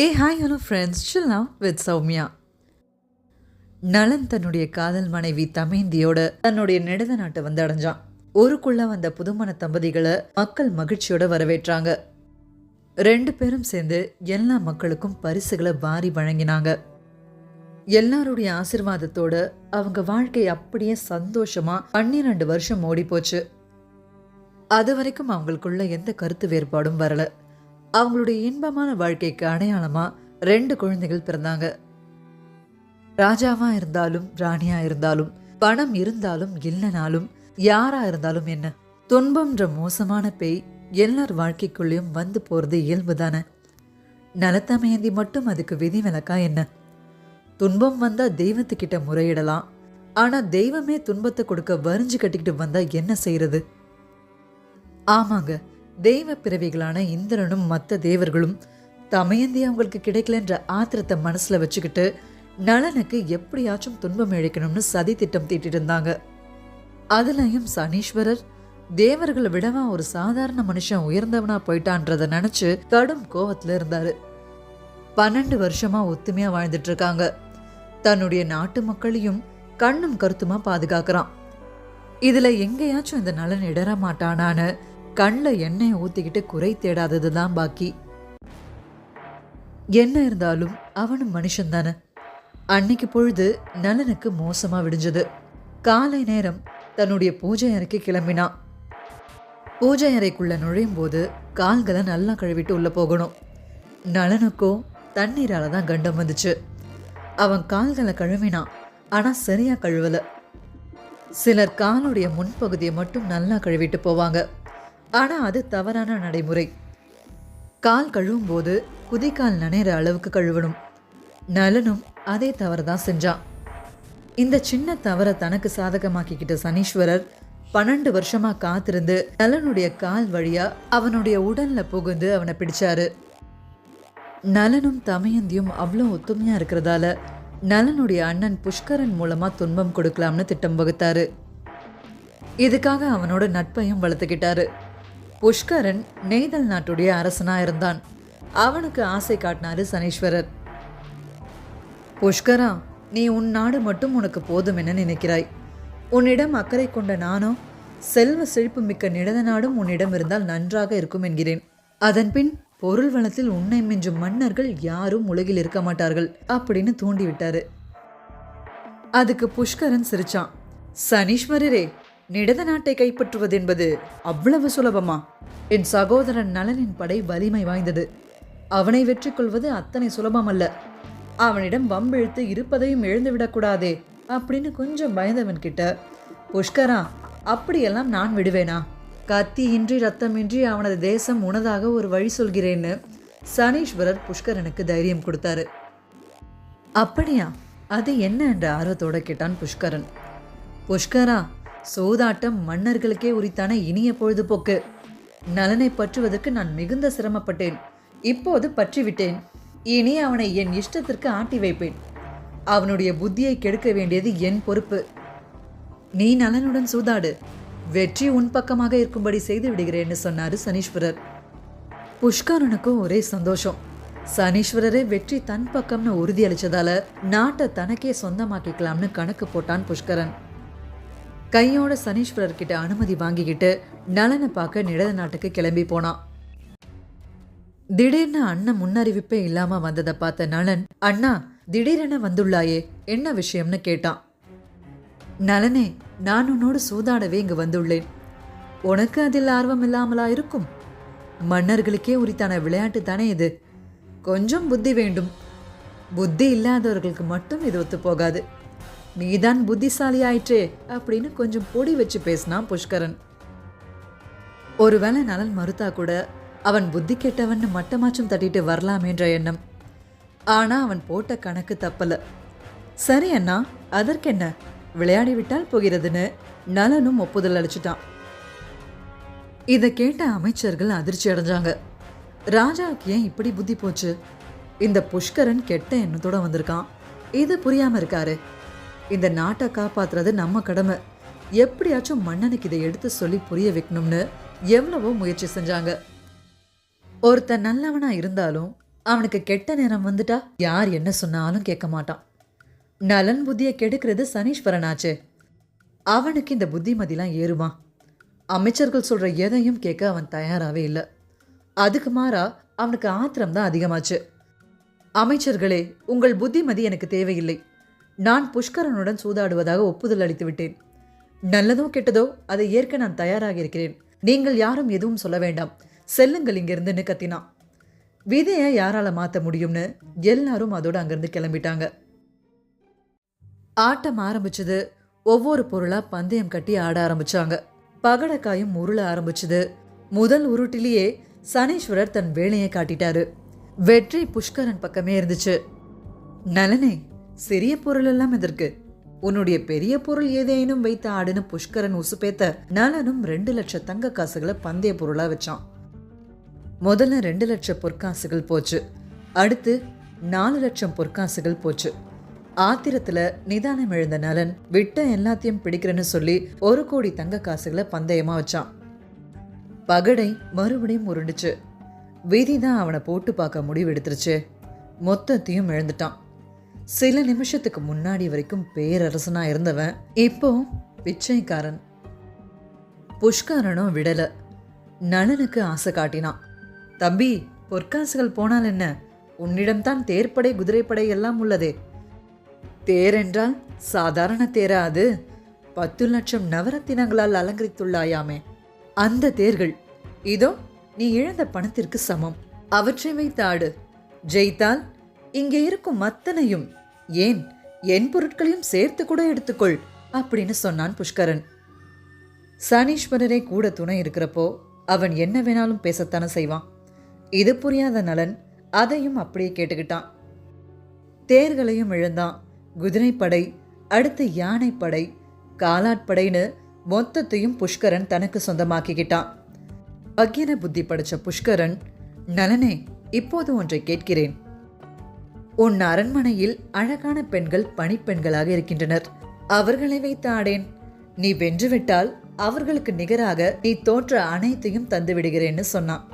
A hi hello friends chill with Sowmya. நலன் தன்னுடைய காதல் மனைவி தமேந்தியோட தன்னுடைய நெடுத நாட்டை வந்து அடைஞ்சான் ஊருக்குள்ள வந்த புதுமண தம்பதிகளை மக்கள் மகிழ்ச்சியோட வரவேற்றாங்க. ரெண்டு பேரும் சேர்ந்து எல்லா மக்களுக்கும் பரிசுகளை வாரி வழங்கினாங்க. எல்லாருடைய ஆசிர்வாதத்தோட அவங்க வாழ்க்கை அப்படியே சந்தோஷமா பன்னிரண்டு வருஷம் ஓடி போச்சு அது வரைக்கும் அவங்களுக்குள்ள எந்த கருத்து வேறுபாடும் வரலை. அவங்களுடைய இன்பமான வாழ்க்கைக்கு அடையாளமாக ரெண்டு குழந்தைகள் பிறந்தாங்க. ராஜாவா இருந்தாலும் ராணியா இருந்தாலும் பணம் இருந்தாலும் இல்லைனாலும் யாரா இருந்தாலும் என்ன? துன்பம்ன்ற மோசமான பேய் எல்லார் வாழ்க்கைக்குள்ளேயும் வந்து போறது இயல்பு தானே நலத்தமயந்தி மட்டும் அதுக்கு விதிவிலக்கா என்ன? துன்பம் வந்தா தெய்வத்துக்கிட்ட முறையிடலாம். ஆனா தெய்வமே துன்பத்தை கொடுக்க வரிஞ்சு கட்டிக்கிட்டு வந்தா என்ன செய்யறது ஆமாங்க. தெய்வ பிறவிகளான இந்திரனும் மற்ற தேவர்களும் தமயந்தி அவங்களுக்கு கிடைக்கலன்ற ஆத்திரத்தை மனசுல வச்சுக்கிட்டு நலனுக்கு எப்படியாச்சும் துன்பம் இழைக்கணும்னு சதி திட்டம் தீட்டிட்டு இருந்தாங்க. அதுலயும் சனீஸ்வரர் தேவர்களை விடவா ஒரு சாதாரண மனுஷன் உயர்ந்தவனா போயிட்டான்றத நினைச்சு கடும் கோவத்துல இருந்தாரு. பன்னெண்டு வருஷமா ஒத்துமையா வாழ்ந்துட்டு இருக்காங்க. தன்னுடைய நாட்டு மக்களையும் கண்ணும் கருத்துமா பாதுகாக்கிறான். இதுல எங்கேயாச்சும் இந்த நலன் இடற மாட்டானான்னு கண்ணில் எண்ணெயை ஊற்றிக்கிட்டு குறை தேடாதது தான் பாக்கி. என்ன இருந்தாலும் அவனும் மனுஷன் தானே. அன்னைக்கு பொழுது நலனுக்கு மோசமாக விடிஞ்சது. காலை நேரம் தன்னுடைய பூஜை அறைக்கு கிளம்பினான். பூஜை அறைக்குள்ளே நுழையும் போது கால்களை நல்லா கழுவிட்டு உள்ளே போகணும். நலனுக்கோ தண்ணீரால் தான் கண்டம் வந்துச்சு. அவன் கால்களை கழுவினான் ஆனால் சரியாக கழுவலை. சிலர் காலுடைய முன்பகுதியை மட்டும் நல்லா கழுவிட்டு போவாங்க. ஆனால் அது தவறான நடைமுறை. கால் கழுவும் போது குதிக்கால் நனைகிற அளவுக்கு கழுவணும். நலனும் அதே தவறு தான் செஞ்சான். இந்த சின்ன தவறை தனக்கு சாதகமாக்கிக்கிட்ட சனீஸ்வரர் பன்னெண்டு வருஷமா காத்திருந்து நலனுடைய கால் வழியா அவனுடைய உடல்ல புகுந்து அவனை பிடிச்சாரு. நலனும் தமயந்தியும் அவ்வளோ ஒத்துமையா இருக்கிறதால நலனுடைய அண்ணன் புஷ்கரன் மூலமா துன்பம் கொடுக்கலாம்னு திட்டம் வகுத்தாரு. இதுக்காக அவனோட நட்பையும் வளர்த்துக்கிட்டாரு. புஷ்கரன் நெய்தல் நாட்டுடைய அரசனாக இருந்தான். அவனுக்கு ஆசை காட்டினாரு சனீஸ்வரர். புஷ்கரா நீ உன் நாடு மட்டும் உனக்கு போதும் என நினைக்கிறாய். உன்னிடம் அக்கறை கொண்ட நானோ செல்வ செழிப்பு மிக்க நிடத நாடும் உன்னிடம் இருந்தால் நன்றாக இருக்கும் என்கிறேன். அதன்பின் பொருள் வளத்தில் உன்னை மிஞ்சும் மன்னர்கள் யாரும் உலகில் இருக்க மாட்டார்கள் அப்படின்னு தூண்டிவிட்டாரு. அதுக்கு புஷ்கரன் சிரிச்சான். சனீஸ்வரரே நிடத நாட்டை கைப்பற்றுவது என்பது அவ்வளவு சுலபமா? என் சகோதரன் நலனின் படை வலிமை வாய்ந்தது. அவனை வெற்றி கொள்வது அத்தனை சுலபமல்ல. அவனிடம் வம்பிழுத்து இருப்பதையும் எழுந்துவிடக்கூடாதே அப்படின்னு கொஞ்சம் பயந்தவன் கிட்ட புஷ்கரா அப்படியெல்லாம் நான் விடுவேனா? கத்தியின்றி ரத்தமின்றி அவனது தேசம் உனதாக ஒரு வழி சொல்கிறேன்னு சனீஸ்வரர் புஷ்கரனுக்கு தைரியம் கொடுத்தாரு. அப்படியா? அது என்ன? என்ற ஆர்வத்தோட கேட்டான் புஷ்கரன். புஷ்கரா சூதாட்டம் மன்னர்களுக்கே உரித்தான இனிய பொழுதுபோக்கு. நலனை பற்றுவதற்கு நான் மிகுந்த சிரமப்பட்டேன். இப்போது பற்றிவிட்டேன். இனி அவனை என் இஷ்டத்திற்கு ஆட்டி வைப்பேன். அவனுடைய புத்தியை கெடுக்க வேண்டியது என் பொறுப்பு. நீ நலனுடன் சூதாடு. வெற்றி உன் பக்கமாக இருக்கும்படி செய்து விடுகிறேன்னு சொன்னார் சனீஸ்வரர். புஷ்கரனுக்கும் ஒரே சந்தோஷம். சனீஸ்வரரே வெற்றி தன் பக்கம்னு உறுதியளிச்சதால நாட்டை தனக்கே சொந்தமாக்கிக்கலாம்னு கணக்கு போட்டான் புஷ்கரன். கையோட சனீஸ்வரர் கிட்ட அனுமதி வாங்கிக்கிட்டு நலனை பார்க்க நிடத நாட்டுக்கு கிளம்பி போனான். திடீர்னு அண்ணன் முன்னறிவிப்பே இல்லாம வந்ததை பார்த்த நலன் அண்ணா திடீரென வந்துள்ளாயே என்ன விஷயம்னு கேட்டான். நலனே நான் உன்னோடு சூதாடவே இங்கு வந்துள்ளேன். உனக்கு அதில் ஆர்வம் இல்லாமலா இருக்கும்? மன்னர்களுக்கே உரித்தான விளையாட்டு தானே இது. கொஞ்சம் புத்தி வேண்டும். புத்தி இல்லாதவர்களுக்கு மட்டும் இது ஒத்து போகாது. நீதான் புத்திசாலி ஆயிற்றே அப்படின்னு கொஞ்சம் பொடி வச்சு பேசினான் புஷ்கரன். ஒருவேளை நலன் மறுத்தா கூட அவன் புத்தி கெட்டவன்னு மட்டமாச்சும் தட்டிட்டு வரலாமேன்ற எண்ணம். ஆனா அவன் போட்ட கணக்கு தப்பல. சரி அண்ணா அதற்கென்ன? விளையாடி விட்டால் போகிறதுன்னு நலனும் ஒப்புதல் அளிச்சிட்டான். இதை கேட்ட அமைச்சர்கள் அதிர்ச்சி அடைஞ்சாங்க. ராஜாவுக்கு ஏன் இப்படி புத்தி போச்சு? இந்த புஷ்கரன் கெட்ட எண்ணத்தோட வந்திருக்கான். இது புரியாம இருக்காரு. இந்த நாட்டை காப்பாத்துறது நம்ம கடமை. எப்படியாச்சும் மன்னனுக்கு இதை எடுத்து சொல்லி புரிய வைக்கணும்னு எவ்வளவோ முயற்சி செஞ்சாங்க. ஒருத்தன் நல்லவனா இருந்தாலும் அவனுக்கு கெட்ட நேரம் வந்துட்டா யார் என்ன சொன்னாலும் கேட்க மாட்டான். நலன் புத்தியை கெடுக்கிறது சனீஸ்வரனாச்சே. அவனுக்கு இந்த புத்திமதிலாம் ஏறுமா. அமைச்சர்கள் சொல்கிற எதையும் கேட்க அவன் தயாராகவே இல்லை. அதுக்கு மாறா அவனுக்கு ஆத்திரம் தான் அதிகமாச்சு. அமைச்சர்களே உங்கள் புத்திமதி எனக்கு தேவையில்லை. நான் புஷ்கரனுடன் சூதாடுவதாக ஒப்புதல் அளித்து விட்டேன் நல்லதோ கெட்டதோ அதை ஏற்க நான் தயாராக இருக்கிறேன் நீங்கள் யாரும் எதுவும் சொல்ல வேண்டாம். செல்லுங்கள் இங்கிருந்துன்னு கத்தினான் விதையை யாரால மாற்ற முடியும்னு எல்லாரும் அதோடு அங்கிருந்து கிளம்பிட்டாங்க. ஆட்டம் ஆரம்பிச்சது. ஒவ்வொரு பொருளா பந்தயம் கட்டி ஆட ஆரம்பிச்சாங்க. பகடக்காயும் உருள ஆரம்பிச்சது. முதல் உருட்டிலேயே சனீஸ்வரர் தன் வேலையை காட்டிட்டாரு. வெற்றி புஷ்கரன் பக்கமே இருந்துச்சு. நலனே சிறிய பொருள் எல்லாம் எதற்கு? உன்னுடைய பெரிய பொருள் ஏதேனும் வைத்த ஆடுன்னு புஷ்கரன் உசுப்பேத்த நலனும் ரெண்டு லட்சம் தங்க காசுகளை பந்தய பொருளா வச்சான். முதல்ல ரெண்டு லட்சம் பொற்காசுகள் போச்சு. அடுத்து நாலு லட்சம் பொற்காசுகள் போச்சு. ஆத்திரத்துல நிதானம் எழுந்த நலன் விட்ட எல்லாத்தையும் பிடிக்கிறேன்னு சொல்லி ஒரு கோடி தங்க காசுகளை பந்தயமா வச்சான். பகடை மறுபடியும் உருண்டுச்சு. விதி தான் அவனை போட்டு பார்க்க முடிவெடுத்துருச்சு மொத்தத்தையும் எழுந்துட்டான் சில நிமிஷத்துக்கு முன்னாடி வரைக்கும் பேரரசனா இருந்தவன் இப்போ பிச்சைக்காரன். புஷ்கரனும் விடல. நலனுக்கு ஆசை காட்டினான். தம்பி பொற்காசுகள் போனால் என்ன? உன்னிடம்தான் தேர்ப்படை குதிரைப்படை எல்லாம் உள்ளதே. தேர் என்றால் சாதாரண தேரா அது? பத்து லட்சம் நவரத்தினங்களால் அலங்கரித்துள்ளாயாமே. அந்த தேர்கள். இதோ நீ இழந்த பணத்திற்கு சமம். அவற்றை வைத்து ஆடு ஜெயித்தால் இங்கே இருக்கும் அத்தனையும் ஏன்? என் பொருட்களையும் சேர்த்து கூட எடுத்துக்கொள் அப்படின்னு சொன்னான் புஷ்கரன். சனீஸ்வரரே கூட துணை இருக்கிறப்போ அவன் என்ன வேணாலும் பேசத்தானே செய்வான். இது புரியாத நலன் அதையும் அப்படியே கேட்டுக்கிட்டான். தேர்களையும் இழந்தான். குதிரைப்படை அடுத்து யானைப்படை காலாட்படைன்னு மொத்தத்தையும் புஷ்கரன் தனக்கு சொந்தமாக்கிக்கிட்டான். அக்கின புத்தி படைச்ச புஷ்கரன் நலனே இப்போது ஒன்றை கேட்கிறேன். உன் அரண்மனையில் அழகான பெண்கள் பணிப்பெண்களாக இருக்கின்றனர். அவர்களை வைத்து ஆடேன். நீ வென்றுவிட்டால் அவர்களுக்கு நிகராக நீ தோற்ற அனைத்தையும் தந்து விடுகிறேன்னு சொன்னான்.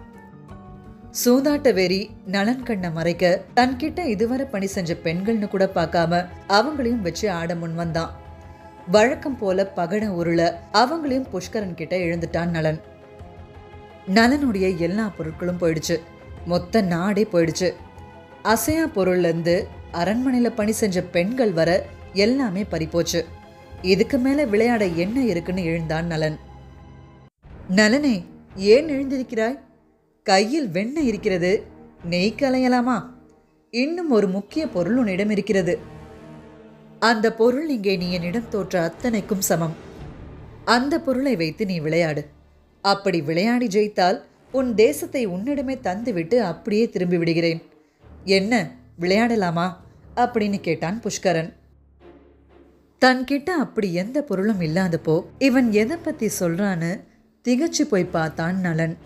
சூதாட்ட வெறி நலன் கண்ணை மறைக்க தன்கிட்ட இதுவரை பணி செஞ்ச பெண்கள்னு கூட பார்க்காம அவங்களையும் வச்சு ஆட முன் வந்தான். வழக்கம் போல பகட உருள அவங்களையும் புஷ்கரன் கிட்ட எழுந்துட்டான் நலன். நலனுடைய எல்லா பொருட்களும் போயிடுச்சு. மொத்த நாடே போயிடுச்சு. அசையா பொருள்லேருந்து அரண்மனையில் பணி செஞ்ச பெண்கள் வர எல்லாமே பறிப்போச்சு. இதுக்கு மேலே விளையாட என்ன இருக்குன்னு எழுந்தான் நலன். நலனே ஏன் எழுந்திருக்கிறாய்? கையில் வெண்ணெய் இருக்கிறது நெய் கலையலாமா? இன்னும் ஒரு முக்கிய பொருள் உன்னிடம் இருக்கிறது. அந்த பொருள் இங்கே நீ என்னிடம் தோற்ற அத்தனைக்கும் சமம். அந்த பொருளை வைத்து நீ விளையாடு. அப்படி விளையாடி ஜெயித்தால் உன் தேசத்தை உன்னிடமே தந்துவிட்டு அப்படியே திரும்பி விடுகிறேன். என்ன விளையாடலாமா? அப்படின்னு கேட்டான் புஷ்கரன். தன்கிட்ட அப்படி எந்த பொருளும் இல்லாதப்போ இவன் எதை பத்தி சொல்றான்னு திகச்சு போய் பார்த்தான் நலன்.